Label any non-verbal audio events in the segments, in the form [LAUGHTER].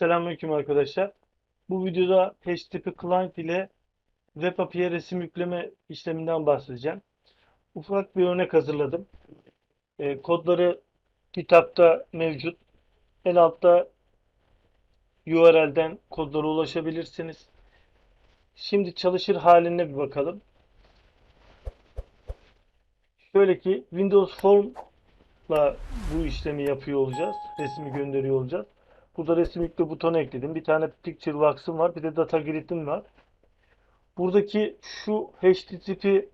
Selamünaleyküm arkadaşlar. Bu videoda HTTP Client ile web API'ye resim yükleme işleminden bahsedeceğim. Ufak bir örnek hazırladım. E, kodları kitapta mevcut. En altta URL'den kodlara ulaşabilirsiniz. Şimdi çalışır haline bir bakalım. Şöyle ki Windows Form'la bu işlemi yapıyor olacağız. Resmi gönderiyor olacağız. Burada resim yükle butonu ekledim. Bir tane Picture Box'ım var. Bir de Data Grid'im var. Buradaki şu HTTP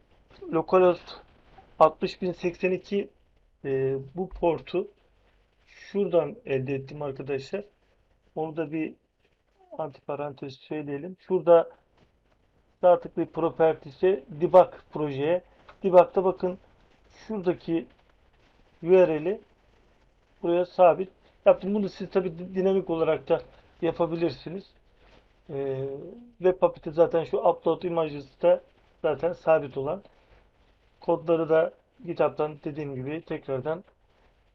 localhost 60082 e, bu portu şuradan elde ettim arkadaşlar. Onu da bir antiparantez söyleyelim. Şurada sağ tıklayıp properties'e debug projeye. Debug'da bakın şuradaki URL'i buraya sabit yaptım. Bunu siz tabi dinamik olarak da yapabilirsiniz. Ee, web API'de zaten şu upload images'ta zaten sabit olan kodları da GitHub'dan dediğim gibi tekrardan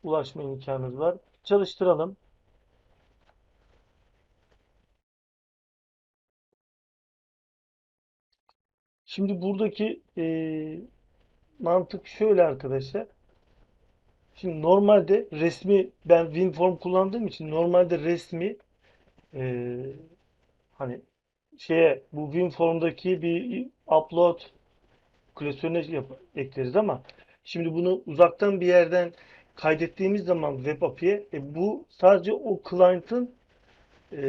ulaşma imkanınız var. Çalıştıralım. Şimdi buradaki e, mantık şöyle arkadaşlar. Şimdi normalde resmi ben WinForm kullandığım için normalde resmi e, hani şeye bu WinForm'daki bir upload klasörüne yap, ekleriz ama şimdi bunu uzaktan bir yerden kaydettiğimiz zaman web API'ye e, bu sadece o client'ın e,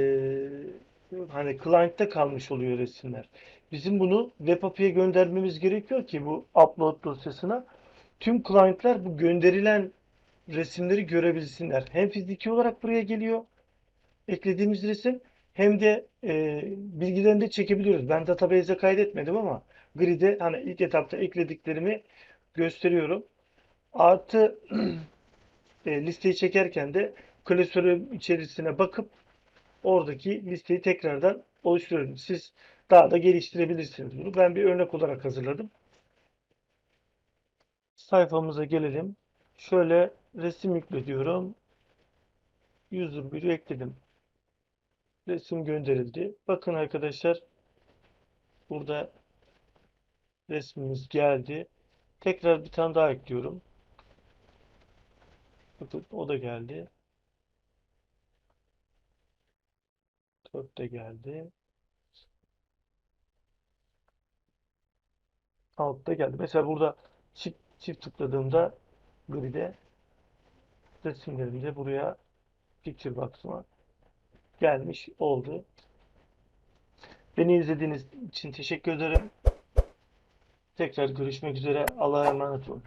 hani client'te kalmış oluyor resimler. Bizim bunu web API'ye göndermemiz gerekiyor ki bu upload dosyasına tüm client'ler bu gönderilen resimleri görebilsinler. Hem fiziki olarak buraya geliyor eklediğimiz resim hem de e, bilgilerini de çekebiliyoruz. Ben database'e kaydetmedim ama grid'e hani ilk etapta eklediklerimi gösteriyorum. Artı [CLEARS THROAT] e, listeyi çekerken de klasörün içerisine bakıp oradaki listeyi tekrardan oluşturuyorum. Siz daha da geliştirebilirsiniz bunu. Ben bir örnek olarak hazırladım. Sayfamıza gelelim. Şöyle resim yükle diyorum. User 1'i ekledim. Resim gönderildi. Bakın arkadaşlar burada resmimiz geldi. Tekrar bir tane daha ekliyorum. Bakın o da geldi. 4 de geldi. Altta geldi. Mesela burada çift, çift tıkladığımda grid'e resimlerim de buraya picture box'ıma gelmiş oldu. Beni izlediğiniz için teşekkür ederim. Tekrar görüşmek üzere. Allah'a emanet olun.